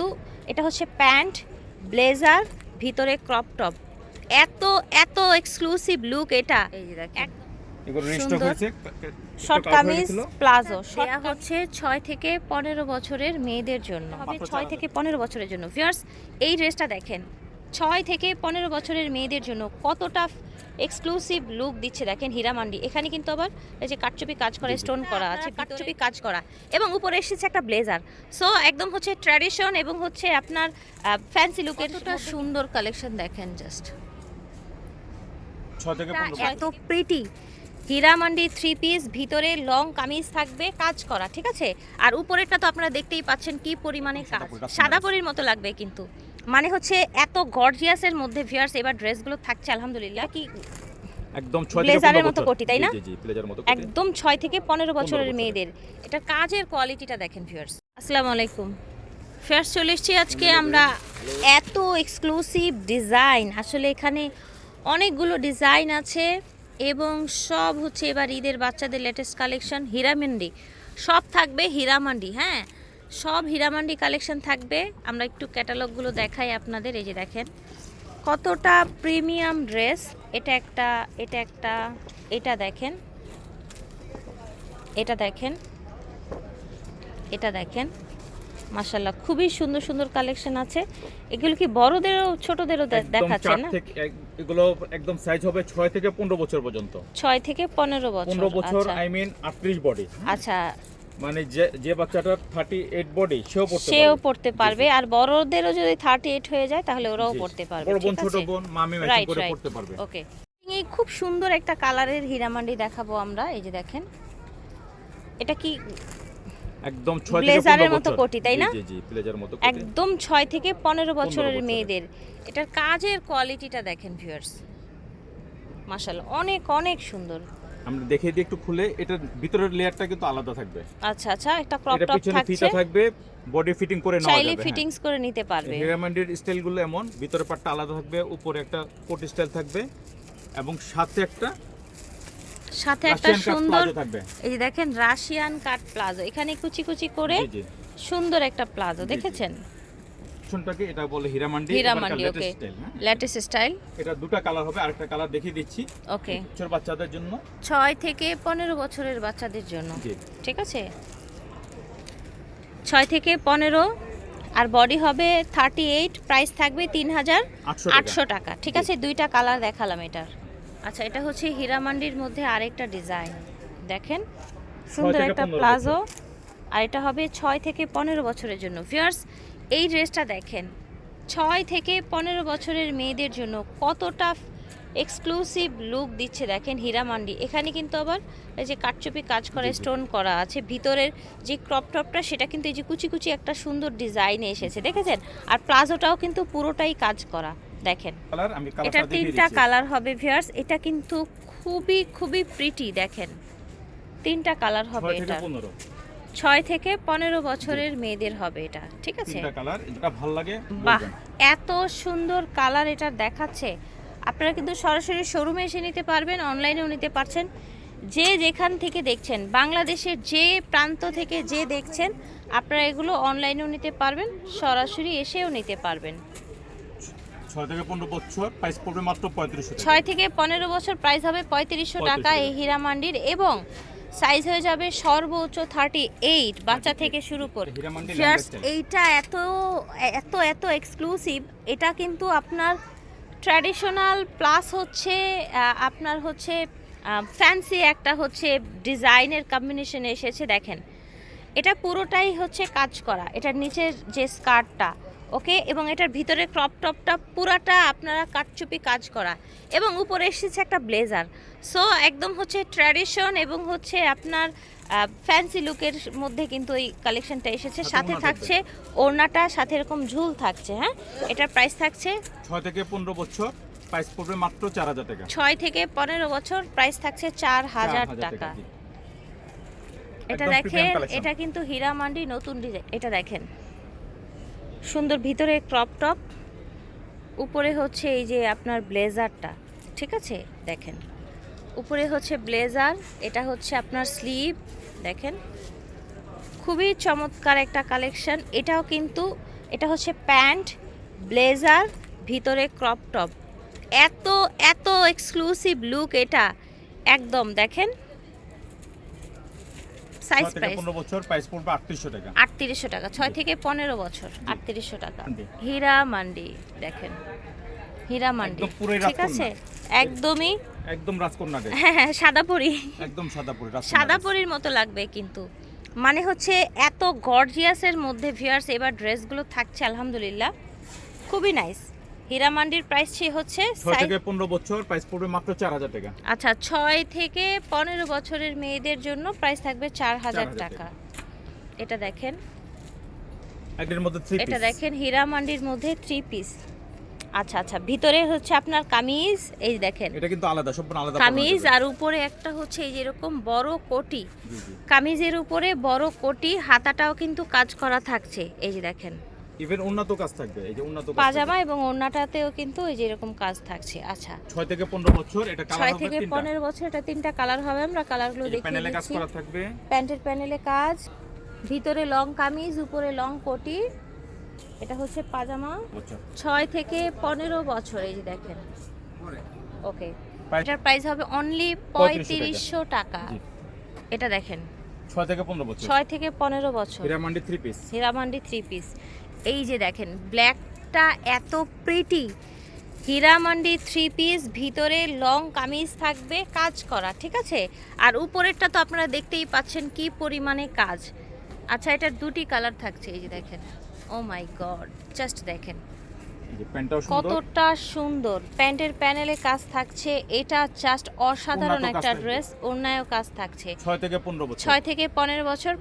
কিন্তু এটা হচ্ছে প্যান্ট ব্লেজার ভিতরে ক্রপ টপ। এত এত এক্সক্লুসিভ লুক এটা। Short kameez palazzo. সেটা হচ্ছে ছয় থেকে পনেরো বছরের মেয়েদের জন্য। হবে ছয় থেকে পনেরো বছরের জন্য। ভিউয়ার্স এই ড্রেসটা দেখেন। ছয় থেকে পনেরো বছরের মেয়েদের জন্য কতটা এক্সক্লুসিভ লুক দিচ্ছে দেখেন হীরামান্ডি এখানে কিন্তু আবার এই যে কাটচুপি কাজ করা স্টোন করা আছে কাটচুপি কাজ করা। এবং উপরে এসেছে একটা ব্লেজার সো একদম হচ্ছে ট্র্যাডিশন এবং হচ্ছে আপনার ফ্যান্সি লুকের কতটা সুন্দর কালেকশন দেখেন জাস্ট এত প্রিটি হীরামান্ডি থ্রি পিস ভিতরে লং কামিজ থাকবে কাজ করা ঠিক আছে? আর উপরেরটা তো আপনারা দেখতেই পাচ্ছেন কি পরিমাণে কাজ। সাদা পরির মতো লাগবে কিন্তু। মানে হচ্ছে এত গর্জিয়াসের মধ্যে ভিউয়ার্স এবার ড্রেসগুলো থাকছে আলহামদুলিল্লাহ। কি একদম ছয় থেকে ব্লেজারের মতো কোটি, তাই না? জি জি ব্লেজারের মতো কোটি। একদম ছয় থেকে পনেরো বছরের বছরের। মেয়েদের। এটা কাজের কোয়ালিটিটা দেখেন ভিউয়ার্স আসসালামু আলাইকুম। ফেয়ার্স চলে এসেছি আজকে আমরা এত এক্সক্লুসিভ ডিজাইন আসলে এখানে অনেকগুলো ডিজাইন আছে এবং সব হচ্ছে এবার ঈদের বাচ্চাদের লেটেস্ট কালেকশন হীরামান্ডি। সব থাকবে হীরামান্ডি হ্যাঁ? সব হীরামান্ডি কালেকশন থাকবে। আমরা একটু ক্যাটালগুলো দেখাই আপনাদের এই যে দেখেন। কতটা প্রিমিয়াম ড্রেস এটা একটা এটা একটা এটা দেখেন। এটা দেখেন। এটা দেখেন। মাশাল্লাহ খুবই সুন্দর সুন্দর কালেকশন আছে। এগুলো কি বড়দেরও ছোটদেরও দেখাচ্ছে না? এগুলো একদম সাইজ হবে ছয় থেকে পনেরো বছর পর্যন্ত। ছয় থেকে পনেরো বছর পনেরো বছর। আই মিন আটত্রিশ বডি আচ্ছা মানে যে যে থার্টি এইট বডি সেও পড়তে সেও পারবে। পড়তে পারবে। আর বড়দেরও যদি থার্টি এইট হয়ে যায় তাহলে ওরাও পড়তে পারবে বড় বোন ছোট বোন মামি ম্যাচিং করে পড়তে পারবে। ওকে এই খুব সুন্দর একটা কালারের হীরামান্ডি দেখাবো আমরা এই যে দেখেন। এটা কি একদম ছয় থেকে ব্লেজারের মতো কোটি, তাই না? জি জি ব্লেজার মতো কোটি। একদম ছয় থেকে পনেরো বছরের বছরের। মেয়েদের। এটার কাজের কোয়ালিটিটা দেখেন ভিউয়ার্স মাশাল্লাহ অনেক অনেক সুন্দর। আমরা দেখিয়ে দিই একটু খুলে এটার ভিতরের লেয়ারটা কিন্তু আলাদা থাকবে। আচ্ছা আচ্ছা একটা ক্রপ টপ থাকছে। ফিতা থাকবে বডি ফিটিং করে নেওয়া যাবে হ্যাঁ। ফিটিংস করে নিতে পারবে। স্টাইলগুলো এমন ভিতরে পাটটা আলাদা থাকবে উপরে একটা কোট স্টাইল থাকবে এবং সাথে একটা সাথে একটা সুন্দর এই দেখেন রাশিয়ান কাট প্লাজো এখানে কুচি কুচি করে সুন্দর একটা প্লাজো দেখেছেন? শুনটাকে এটা বলে হিরামান্ডি হীরামান্ডি, হ্যাঁ? লেটেস্ট স্টাইল এটা দুটো কালার হবে আরেকটা কালার দেখিয়ে দিচ্ছি। ওকে ছোট বাচ্চাদের জন্য। ছয় থেকে পনেরো বছরের বাচ্চাদের জন্য। ঠিক আছে? ছয় থেকে পনেরো আর বডি হবে থার্টি এইট প্রাইস থাকবে তিন হাজার আটশো টাকা। ঠিক আছে? দুইটা কালার দেখালাম এটার। আচ্ছা এটা হচ্ছে হীরামান্ডির মধ্যে আরেকটা ডিজাইন দেখেন? সুন্দর একটা প্লাজো। আর এটা হবে ছয় থেকে পনেরো বছরের জন্য। ভিউয়ার্স এই ড্রেসটা দেখেন। ছয় থেকে পনেরো বছরের মেয়েদের জন্য কতটা এক্সক্লুসিভ লুক দিচ্ছে দেখেন হীরামান্ডি এখানে কিন্তু আবার এই যে কাটচুপি কাজ করা। স্টোন করা আছে। ভিতরের যে ক্রপ টপটা সেটা কিন্তু এই যে কুচি কুচি একটা সুন্দর ডিজাইনে এসেছে দেখেছেন? আর প্লাজোটাও কিন্তু পুরোটাই কাজ করা দেখেন। এটার তিনটা কালার হবে ভিউয়ার্স এটা কিন্তু খুবই খুবই প্রিটি দেখেন। তিনটা কালার হবে এটা ছয় থেকে পনেরো বছরের মেয়েদের হবে এটা ঠিক আছে? কালার যেটা ভালো লাগে বাহ এত সুন্দর কালার এটা দেখাচ্ছে। আপনারা কিন্তু সরাসরি শোরুমে এসে নিতে পারবেন অনলাইনেও নিতে পারছেন। যে যেখান থেকে দেখছেন বাংলাদেশের যে প্রান্ত থেকে যে দেখছেন আপনারা এগুলো অনলাইনেও নিতে পারবেন সরাসরি এসেও নিতে পারবেন। ছয় থেকে পনেরো বছর প্রাইস পড়বে মাত্র পঁয়ত্রিশশো ছয় থেকে পনেরো বছর প্রাইস হবে পঁয়ত্রিশশো টাকা 3500 এই হীরামান্ডির এবং সাইজ হয়ে যাবে সর্বোচ্চ থার্টি এইট বাচ্চা থেকে শুরু করে। হীরামান্ডি এইটা এত এত এত এক্সক্লুসিভ এটা কিন্তু আপনার ট্র্যাডিশনাল প্লাস হচ্ছে আপনার হচ্ছে ফ্যান্সি একটা হচ্ছে ডিজাইনের কম্বিনেশনে এসেছে দেখেন। এটা পুরোটাই হচ্ছে কাজ করা। এটার নিচের যে স্কার্টটা ওকে? এবং এটার ভিতরে ক্রপ টপটা পুরাটা আপনারা কাটচুপি কাজ করা। এবং উপরে এসেছে একটা ব্লেজার সো একদম হচ্ছে ট্র্যাডিশন এবং হচ্ছে আপনার ফ্যান্সি লুকের মধ্যে কিন্তু এই কালেকশনটা এসেছে। সাথে থাকছে ওড়নাটা সাথে এরকম ঝুল থাকছে হ্যাঁ? এটার প্রাইস থাকছে ছয় থেকে পনেরো বছর। প্রাইস পড়বে মাত্র চার হাজার টাকা। ছয় থেকে পনেরো বছর। প্রাইস থাকছে চার হাজার টাকা। এটা দেখেন এটা কিন্তু হীরামান্ডি নতুন ডিজাইন। এটা দেখেন। সুন্দর ভিতরে ক্রপ টপ উপরে হচ্ছে এই যে আপনার ব্লেজারটা ঠিক আছে? দেখেন, উপরে হচ্ছে ব্লেজার এটা হচ্ছে আপনার স্লিভ দেখেন? খুবই চমৎকার একটা কালেকশন এটাও কিন্তু, এটা হচ্ছে প্যান্ট ব্লেজার ভিতরে ক্রপ টপ এত এত এক্সক্লুসিভ লুক এটা, একদম, দেখেন? Size price? পনেরো বছর প্রাইস পড়বে আটত্রিশশো টাকা। আটত্রিশশো টাকা ছয় থেকে পনেরো বছর আটত্রিশশো টাকা। হীরা মান্ডি দেখেন। হীরা মান্ডি। ঠিক আছে? একদমই একদম রাজকন্যা হ্যাঁ হ্যাঁ সাদা পরি। একদম সাদা পরি সাদা পরির মতো লাগবে কিন্তু। মানে হচ্ছে এত গর্জিয়াসের মধ্যে ভিউয়ার্স এবার ড্রেসগুলো থাকছে আলহামদুলিল্লাহ। খুবই নাইস হীরা মান্ডির প্রাইস হচ্ছে ছয় থেকে পনেরো বছর প্রাইস পড়বে মাত্র চার হাজার টাকা। আচ্ছা ছয় থেকে পনেরো বছরের মেয়েদের জন্য প্রাইস থাকবে চার হাজার 4,000 টাকা। এটা দেখেন। এটার মধ্যে এটা দেখেন হীরা মান্ডির মধ্যে থ্রি পিস আচ্ছা আচ্ছা ভিতরে হচ্ছে আপনার কামিজ এই দেখেন। এটা কিন্তু আলাদা সম্পূর্ণ আলাদা কামিজ আর উপরে একটা হচ্ছে এই যেরকম বড় কোটি। কামিজের উপরে বড় কোটি হাতাটাও কিন্তু কাজ করা থাকছে। এই যে দেখেন। ইভেন উন্নত কাজ থাকবে এই যে উন্নত কাজ পাজামা এবং ওড়নাটাতেও কিন্তু এই যে এরকম কাজ থাকছে আচ্ছা। থাকবে। ছয় থেকে পনেরো বছর এটা কালার হবে থেকে তিনটা। পনেরো বছর এটা তিনটা কালার হবে আমরা কালারগুলো দেখিয়ে প্যানেলে কাজ করা থাকবে। প্যান্টের প্যানেলে কাজ ভিতরে লং কামিজ উপরে লং কোটি। এটা হচ্ছে পাজামা। বছর ছয় থেকে পনেরো বছর এই যে দেখেন। ওকে। এটার প্রাইস হবে অনলি পঁয়ত্রিশশো টাকা। এটা দেখেন। ছয় থেকে পনেরো বছর। ছয় থেকে পনেরো বছর। Heeramandi three piece Heeramandi three piece এই যে দেখেন ব্ল্যাকটা এত প্রিটি হীরামান্ডি থ্রি পিস ভিতরে লং কামিজ থাকবে কাজ করা ঠিক আছে? আর উপরেরটা তো আপনারা দেখতেই পাচ্ছেন কি পরিমাণে কাজ। আচ্ছা এটার দুটি কালার থাকছে এই যে দেখেন। ও মাই গড জাস্ট দেখেন। কতটা সুন্দর। প্যান্টের প্যানেলে কাজ থাকছে এটা জাস্ট অসাধারণ একটা ড্রেস অন্যায় কাজ থাকছে। ছয় থেকে পনেরো বছর। ছয় থেকে পনেরো বছর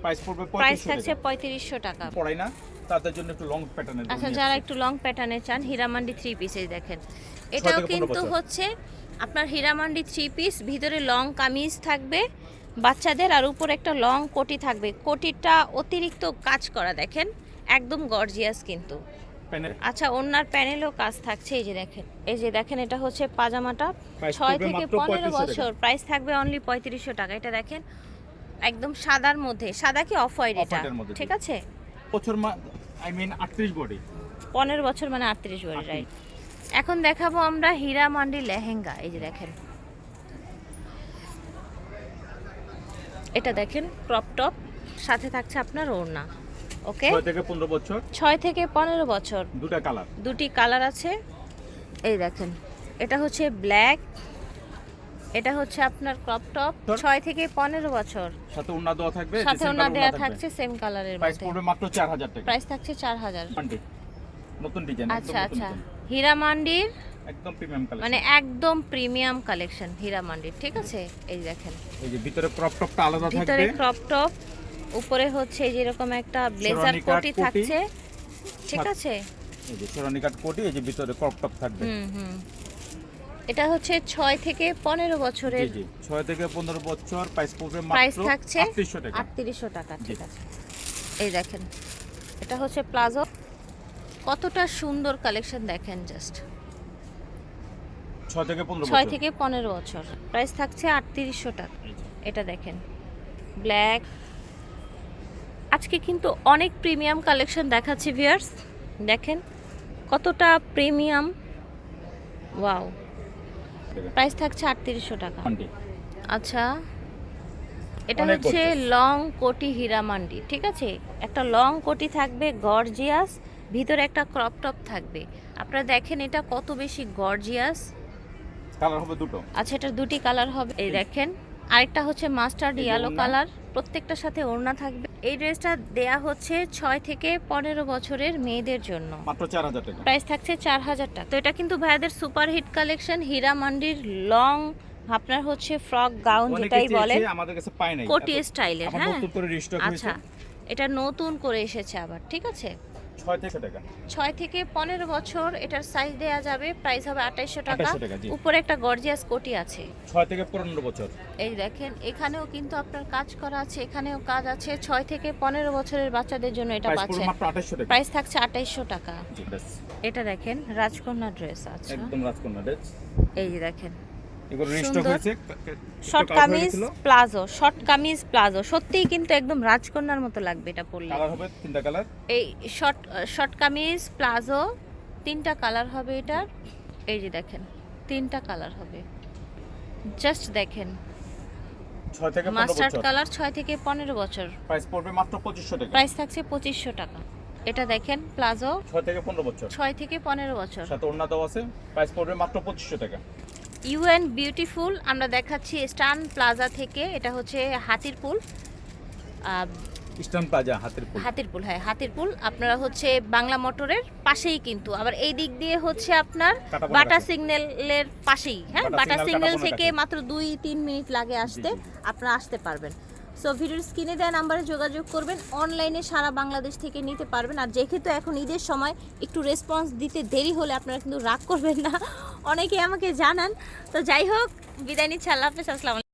প্রাইস থাকছে পঁয়ত্রিশশো টাকা। পড়াই না? তাদের জন্য একটু লং প্যাটার্নের আচ্ছা যারা একটু লং প্যাটার্নে চান হীরামান্ডি থ্রি পিসে দেখেন। এটাও কিন্তু হচ্ছে আপনার হীরামান্ডি থ্রি পিস ভিতরে লং কামিজ থাকবে বাচ্চাদের আর উপর একটা লং কোটি থাকবে। কোটিটা অতিরিক্ত কাজ করা দেখেন একদম গর্জিয়াস কিন্তু। আচ্ছা ওনার প্যানেলও কাজ থাকছে এই যে দেখেন এই যে দেখেন এটা হচ্ছে পাজামাটা। ছয় থেকে পনেরো বছর। প্রাইস থাকবে অনলি পঁয়ত্রিশশো টাকা। এটা দেখেন একদম সাদার মধ্যে। সাদা কি অফ হোয়াইট এটা? ঠিক। আছে? বছর আই মিন আটত্রিশ বডি পনেরো বছর মানে আটত্রিশ বডি রাইট এখন দেখাবো আমরা হীরা মান্ডি লেহেঙ্গা এই যে দেখেন। এটা দেখেন ক্রপ টপ সাথে থাকছে আপনার ওড়না ওকে? ছয় থেকে পনেরো বছর। ছয় থেকে পনেরো বছর। দুটা কালার দুটি কালার আছে। এই দেখেন এটা হচ্ছে ব্ল্যাক এটা হচ্ছে আপনার ক্রপ টপ ছয় থেকে পনেরো বছর। সাথে উন্না দেওয়া থাকবে সাথে ওনা দেওয়া থাকছে সেম কালারের প্রাইস পড়বে মাত্র চার হাজার টাকা। প্রাইস থাকছে চার হাজার। আন্টি নতুন ডিজাইন আচ্ছা আচ্ছা। হীরা মান্ডির একদম প্রিমিয়াম কালার মানে একদম প্রিমিয়াম কালেকশন হীরা মান্ডির ঠিক আছে? এই দেখেন। এই যে ভিতরে ক্রপ টপটা আলাদা থাকবে। ভিতরে ক্রপ টপ উপরে হচ্ছে এই যেরকম একটা ব্লেজার কোটি। থাকছে ঠিক আছে? এই যে শেরানি কোটি এই যে ভিতরে ক্রপ টপ থাকবে। হুম হুম। এটা হচ্ছে ছয় থেকে পনেরো জি বছরের জি ছয় থেকে পনেরো বছর প্রাইস পড়বে প্রাইস থাকছে আটত্রিশশো টাকা। আটত্রিশশো টাকা ঠিক আছে। এই দেখেন এটা হচ্ছে প্লাজো। কতটা সুন্দর কালেকশন দেখেন জাস্ট ছয় থেকে পনেরো ছয় বছর। থেকে পনেরো বছর। প্রাইস থাকছে আটত্রিশশো টাকা। এটা দেখেন ব্ল্যাক আজকে কিন্তু অনেক প্রিমিয়াম কালেকশন দেখাচ্ছি ভিউয়ার্স দেখেন কতটা প্রিমিয়াম ওয়াও প্রাইস থাকছে আটত্রিশশো টাকা। আচ্ছা এটা হচ্ছে লং কোটি হীরা মান্ডি ঠিক আছে? একটা লং কোটি থাকবে গর্জিয়াস ভিতরে একটা ক্রপ টপ থাকবে। আপনারা দেখেন এটা কত বেশি গর্জিয়াস। কালার হবে দুটো। আচ্ছা এটা দুটি কালার হবে। এই দেখেন আরেকটা হচ্ছে মাস্টার্ড ইয়েলো কালার প্রত্যেকটার সাথে ওড়না থাকবে। এই ড্রেসটা দেয়া হচ্ছে ছয় থেকে পনেরো বছরের মেয়েদের জন্য। মাত্র চার হাজার টাকা। প্রাইস থাকছে চার হাজার টাকা। তো এটা কিন্তু ভাইয়াদের সুপার হিট কালেকশন হীরা মান্ডির লং আপনার হচ্ছে ফ্রক গাউন যেটাই বলে চেয়েছে, আমাদের কাছে পায় নাই। কোটি স্টাইলের হ্যাঁ। আচ্ছা এটা নতুন করে এসেছে আবার ঠিক আছে? ছয় থেকে টাকা? ছয় থেকে পনেরো বছর এটার সাইজ দেয়া যাবে। প্রাইস হবে আঠাইশশো টাকা। 2800 টাকা, জি। উপরে একটা গর্জিয়াস কোটি আছে। ছয় থেকে পনেরো বছর। এই দেখেন এখানেও কিন্তু আপনার কাজ করা আছে এখানেও কাজ আছে। ছয় থেকে পনেরো বছরের বাচ্চাদের জন্য এটা পাচ্ছেন। টাকা। প্রাইস থাকছে আঠাইশশো টাকা। এটা দেখেন রাজকন্যা ড্রেস আছে। একদম রাজকন্যা ড্রেস এই দেখেন এগুলো রিস্টক হয়েছে। Short kameez palazzo short kameez palazzo সত্যিই কিন্তু একদম রাজকন্যার মতো লাগবে এটা পরলে। কালার হবে তিনটা কালার এই শর্ট শর্ট কামিজ প্লাজো তিনটা কালার হবে এটার। এই যে দেখেন তিনটা কালার হবে। জাস্ট দেখেন। মাস্টার্ড কালার ছয় থেকে পনেরো বছর। প্রাইস পড়বে মাত্র পঁচিশশো টাকা। প্রাইস থাকছে পঁচিশশো টাকা। এটা দেখেন প্লাজো ছয় থেকে পনেরো বছর। ছয় থেকে পনেরো বছর। সাথে দেওয়া আছে। প্রাইস পড়বে মাত্র পঁচিশশো টাকা। ইউএন বিউটিফুল আমরা দেখাচ্ছি স্টান প্লাজা থেকে এটা হচ্ছে হাতিরপুল পুল। ইস্টার্ন প্লাজা হাতিরপুল হাতিরপুল হ্যাঁ হাতিরপুল আপনারা হচ্ছে বাংলা মোটরের পাশেই কিন্তু। আবার এই দিক দিয়ে হচ্ছে আপনার বাটা। সিগন্যালের পাশেই হ্যাঁ বাটা সিগন্যাল থেকে মাত্র দুই তিন মিনিট লাগে আসতে। আপনারা আসতে পারবেন। সো ভিডিওর স্ক্রিনে দেওয়া নাম্বারে যোগাযোগ করবেন। অনলাইনে সারা বাংলাদেশ থেকে নিতে পারবেন। আর যেহেতু এখন ঈদের সময় একটু রেসপন্স দিতে দেরি হলে আপনারা কিন্তু রাগ করবেন না। অনেকে আমাকে জানান। তো যাই হোক, বিদায় নিচ্ছে। আল্লাহ হাফেজ। আসসালাম